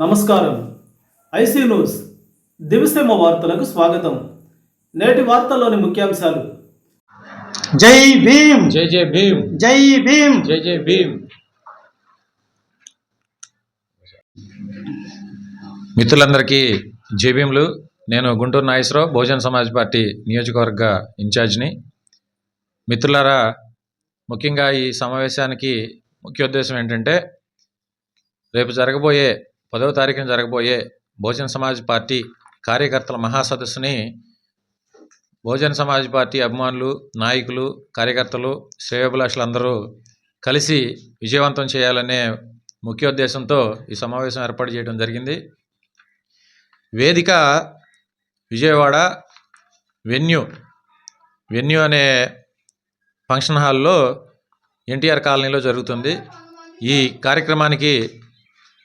నమస్కారం. IC news. దివిసేమ వార్తలకు స్వాగతం. నేటి వార్తల్లోని ముఖ్యాంశాలు. జై భీమ్. జై జై భీమ్. జై భీమ్. జై జై భీమ్. మిత్రులందరికీ జై భీములు. నేను గుంటూరు నాగేశ్వరరావు బహుజన సమాజ్ పార్టీ నియోజకవర్గ ఇన్ఛార్జిని. మిత్రులారా ముఖ్యంగా ఈ సమావేశానికి ముఖ్య ఉద్దేశం ఏంటంటే రేపు జరగబోయే పదవ తారీఖున జరగబోయే భోజన సమాజ్ పార్టీ కార్యకర్తల మహాసదస్సుని భోజన సమాజ్ పార్టీ అభిమానులు నాయకులు కార్యకర్తలు శ్రేయోభిలాషులు అందరూ కలిసి విజయవంతం చేయాలనే ముఖ్య ఉద్దేశంతో ఈ సమావేశం ఏర్పాటు చేయడం జరిగింది. వేదిక విజయవాడ వెన్యూ వెన్యూ అనే ఫంక్షన్ హాల్లో ఎన్టీఆర్ కాలనీలో జరుగుతుంది. ఈ కార్యక్రమానికి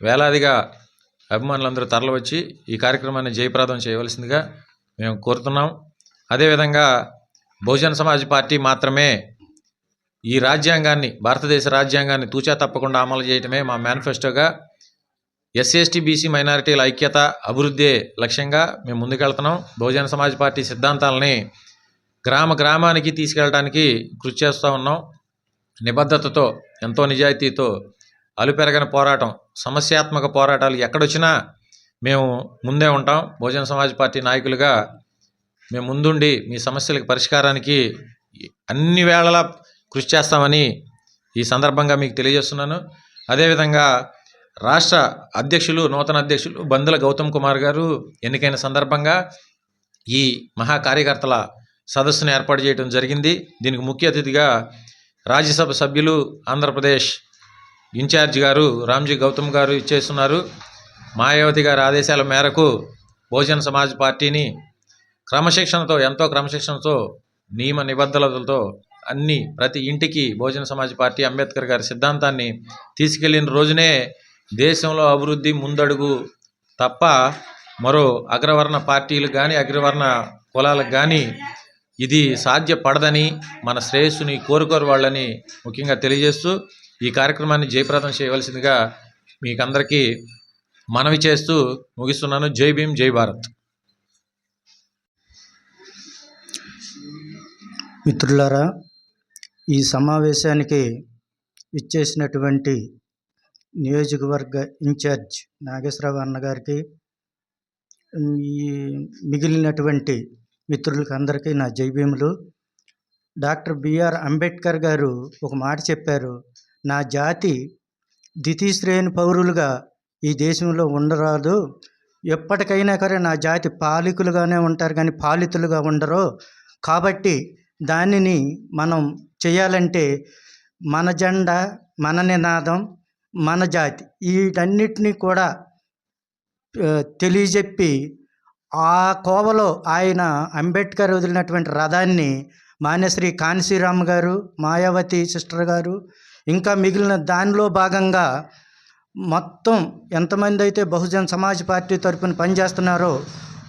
వేలాదిగా అభిమానులందరూ తరలివచ్చి ఈ కార్యక్రమాన్ని జయప్రదం చేయవలసిందిగా మేము కోరుతున్నాం. అదేవిధంగా బహుజన సమాజ్ పార్టీ మాత్రమే ఈ రాజ్యాంగాన్ని భారతదేశ రాజ్యాంగాన్ని తూచా తప్పకుండా అమలు చేయటమే మా మేనిఫెస్టోగా ఎస్సీ బీసీ మైనారిటీల ఐక్యత అభివృద్ధి లక్ష్యంగా మేము ముందుకెళ్తున్నాం. బహుజన సమాజ్ పార్టీ సిద్ధాంతాలని గ్రామ గ్రామానికి తీసుకెళ్ళడానికి కృషి చేస్తూ ఉన్నాం. నిబద్ధతతో ఎంతో నిజాయితీతో అలుపెరగని పోరాటం సమస్యాత్మక పోరాటాలు ఎక్కడొచ్చినా మేము ముందే ఉంటాం. బహుజన సమాజ్ పార్టీ నాయకులుగా మేము ముందుండి మీ సమస్యలకు పరిష్కారానికి అన్ని వేళలా కృషి చేస్తామని ఈ సందర్భంగా మీకు తెలియజేస్తున్నాను. అదేవిధంగా రాష్ట్ర అధ్యక్షులు నూతన అధ్యక్షులు బందుల గౌతమ్ కుమార్ గారు ఎన్నికైన సందర్భంగా ఈ మహా కార్యకర్తల సదస్సును ఏర్పాటు చేయడం జరిగింది. దీనికి ముఖ్య అతిథిగా రాజ్యసభ సభ్యులు ఆంధ్రప్రదేశ్ ఇన్ఛార్జ్ గారు రామ్జీ గౌతమ్ గారు ఇచ్చేస్తున్నారు. మాయావతి గారి ఆదేశాల మేరకు బహుజన సమాజ్ పార్టీని క్రమశిక్షణతో ఎంతో క్రమశిక్షణతో నియమ నిబద్ధతలతో అన్ని ప్రతి ఇంటికి బహుజన సమాజ్ పార్టీ అంబేద్కర్ గారి సిద్ధాంతాన్ని తీసుకెళ్ళిన రోజునే దేశంలో అభివృద్ధి ముందడుగు తప్ప మరో అగ్రవర్ణ పార్టీలు కానీ అగ్రవర్ణ కులాలకు కానీ ఇది సాధ్యపడదని మన శ్రేయస్సుని కోరుకోరు వాళ్ళని ముఖ్యంగా తెలియజేస్తూ ఈ కార్యక్రమాన్ని జయప్రదం చేయవలసిందిగా మీకందరికీ మనవి చేస్తూ ముగిస్తున్నాను. జై భీమ్ జై భారత్. మిత్రులారా ఈ సమావేశానికి ఇచ్చేసినటువంటి నియోజకవర్గ ఇన్ఛార్జ్ నాగేశ్వరరావు అన్నగారికి ఈ మిగిలినటువంటి మిత్రులకి అందరికీ నా జైభీములు డాక్టర్ బిఆర్ అంబేద్కర్ గారు ఒక మాట చెప్పారు. నా జాతి ద్వితీయ శ్రేణి పౌరులుగా ఈ దేశంలో ఉండరాదు. ఎప్పటికైనా సరే నా జాతి పాలికులుగానే ఉంటారు కానీ పాలితులుగా ఉండరు. కాబట్టి దానిని మనం చేయాలంటే మన జెండా మన నినాదం మన జాతి వీటన్నిటినీ కూడా తెలియజెప్పి ఆ కోవలో ఆయన అంబేద్కర్ వదిలినటువంటి రథాన్ని మాన్యశ్రీ కాన్సీరామ్ గారు మాయావతి సిస్టర్ గారు ఇంకా మిగిలిన దానిలో భాగంగా మొత్తం ఎంతమంది అయితే బహుజన్ సమాజ్ పార్టీ తరఫున పనిచేస్తున్నారో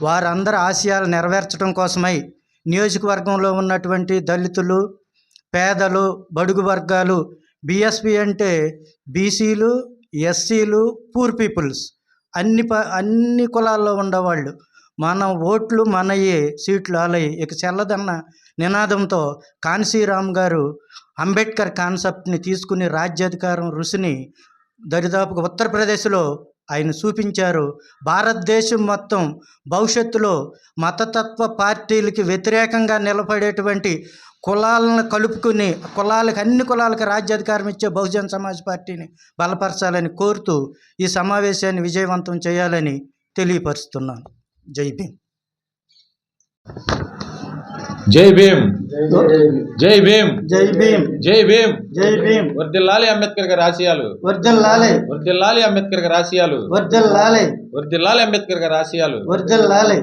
వారందరి ఆశయాలు నెరవేర్చడం కోసమై నియోజకవర్గంలో ఉన్నటువంటి దళితులు పేదలు బడుగు వర్గాలు బీఎస్పీ అంటే బీసీలు ఎస్సీలు పూర్ పీపుల్స్ అన్ని ప అన్ని కులాల్లో ఉండేవాళ్ళు. మన ఓట్లు మనయే సీట్లు ఆలయ్యి ఇక చెల్లదన్న నినాదంతో కాన్సీరామ్ గారు అంబేద్కర్ కాన్సెప్ట్ని తీసుకుని రాజ్యాధికారం రుసిని దరిదాపుగా ఉత్తరప్రదేశ్లో ఆయన చూపించారు. భారతదేశం మొత్తం భవిష్యత్తులో మతతత్వ పార్టీలకి వ్యతిరేకంగా నిలబడేటువంటి కులాలను కలుపుకుని కులాలకు అన్ని కులాలకు రాజ్యాధికారం ఇచ్చే బహుజన సమాజ్ పార్టీని బలపరచాలని కోరుతూ ఈ సమావేశాన్ని విజయవంతం చేయాలని తెలియపరుస్తున్నాను. జై భీమ్ జై భీమ్ జై భీమ్ జై భీమ్ జై భీమ్ జై భీమ్ వర్దిల్లాలి అంబేద్కర్ గారి ఆశయాలు వర్జల్ లాలే వర్దిల్లాలి అంబేద్కర్ గారి ఆశయాలు వర్జల్ లాలే వర్దిల్లాలి అంబేద్కర్ గారి ఆశయాలు వర్జల్ లాలే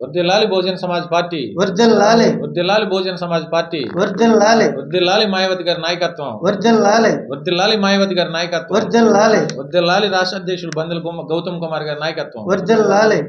వర్దిల్లాలి బహుజన సమాజ్ పార్టీ వర్జల్ లాలే వర్దిల్లాలి బహుజన సమాజ్ పార్టీ వర్జల్ లాలే వర్దిల్లాలి మాయావతి గారి నాయకత్వం వర్జల్ లాలే వర్దిల్లాలి మాయావతి గారి నాయకత్వం వర్జల్ లాలే వర్దిల్లాలి రాష్ట్ర అధ్యక్షులు బందుల కుమ- గౌతమ్ కుమార్ గారి నాయకత్వం వర్జల్ లాలే